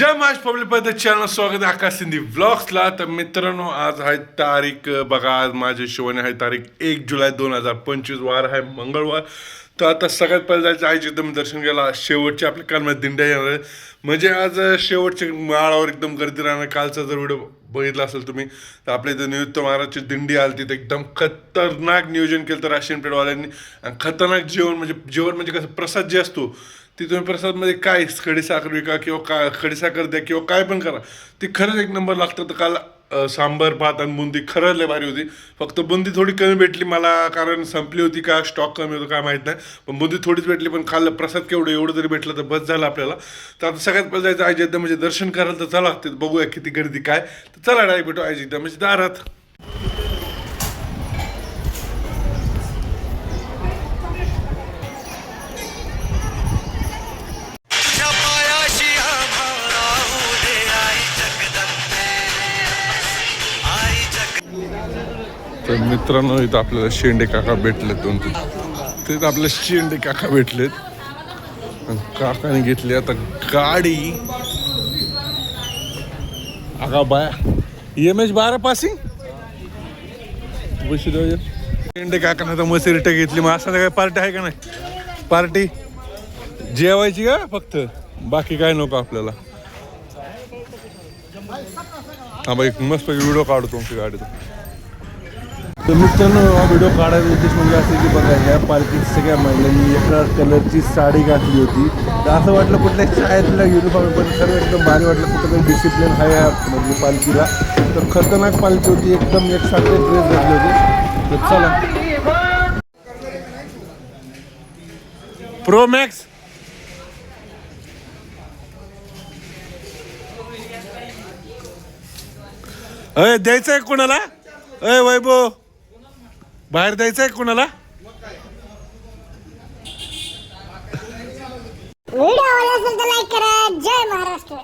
माझ्या पब्लिक पद चॅनल स्वागत आहे आकाश सिंधी. व्लॉग्सला तर मित्रांनो आज आहे तारीख बघा आज माझ्या शिवाने आहे तारीख एक जुलै दोन हजार पंचवीस. वार आहे मंगळवार. तर आता सगळ्यात पहिले जायचं आईचे एकदम दर्शन घ्यायला. शेवटचे आपल्या कालमध्ये दिंड्या येणार आहे म्हणजे आज शेवटच्या माळावर एकदम गर्दी राहणार. कालचा जर व्हिडिओ बघितला असेल तुम्ही तर आपल्या इथं नियुक्त महाराजची दिंडी आली तिथे एकदम खतरनाक नियोजन केलं तर राशन पेडवाल्यांनी आणि खतरनाक जेवण म्हणजे जेवण म्हणजे कसं प्रसाद जे असतो ती तुम्ही प्रसादमध्ये काय खडीसाखर विका किंवा का खडीसाखर द्या किंवा काय पण करा. ती खरंच एक नंबर लागतं. तर काल सांबर भात आणि बुंदी खरंच लय भारी होती. फक्त बुंदी थोडी कमी भेटली मला कारण संपली होती का स्टॉक कमी होतो काय माहीत नाही. पण बुंदी थोडीच भेटली पण खाल्लं प्रसाद केवढं एवढं जरी भेटलं तर बस झालं आपल्याला. तर आता सगळ्यात पहिलं जायचं आजी म्हणजे दर्शन करायला तर चला ते बघूया किती गर्दी काय. तर चला डायरेक्ट भेटू आजी म्हणजे दारात. तर मित्रांनो इथं आपल्याला शेंडे काका भेटलेत दोन तीन. तिथं आपल्याला शेंडे काका भेटलेत. काकाने घेतली आता गाडी. आगा बाया एम एच बारा पासिंग बशी शेंडे काकाने तर मस्त रिटा घेतली. मग असं काय पार्टी आहे का नाही? पार्टी जेवायची का फक्त? बाकी काय नको आपल्याला. हा बाई मस्त व्हिडिओ काढतो तुमची गाडीचा मित्रांनो हा व्हिडिओ काढायचा उद्देश म्हणजे असं की बघा ह्या पालखीत सगळ्या महिलांनी एका कलरची साडी घातली होती. तर असं वाटलं कुठल्या शाळेतला युनिफॉर्म पण खरं एकदम भारी वाटलं कुठं तरी डिसिप्लिन आहे या म्हणजे पालखीला. तर खतरनाक पालखी होती एकदम एकसारखे ड्रेस घातले होते. तर चला. प्रो मॅक्स अय द्यायचं आहे कोणाला? अय वैभव. बाहेर द्यायचं आहे कोणाला? व्हिडिओ आवडला असेल तर लाईक करा. जय महाराष्ट्र.